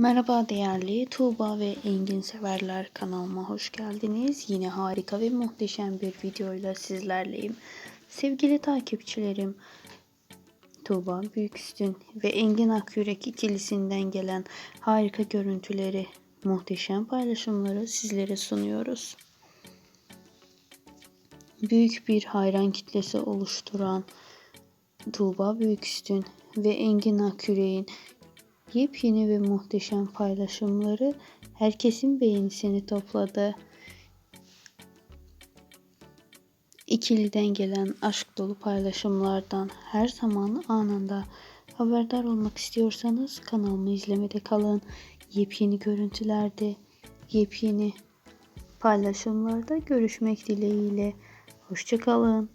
Merhaba değerli Tuğba ve Engin severler kanalıma hoş geldiniz. Yine harika ve muhteşem bir videoyla sizlerleyim. Sevgili takipçilerim, Tuğba Büyüküstün ve Engin Akyürek ikilisinden gelen harika görüntüleri, muhteşem paylaşımları sizlere sunuyoruz. Büyük bir hayran kitlesi oluşturan Tuğba Büyüküstün ve Engin Akyürek'in Yepyeni ve muhteşem paylaşımları herkesin beğenisini topladı. İkiliden gelen aşk dolu paylaşımlardan her zaman anında haberdar olmak istiyorsanız kanalımı izlemede kalın. Yepyeni görüntülerde, yepyeni paylaşımlarda görüşmek dileğiyle. Hoşçakalın.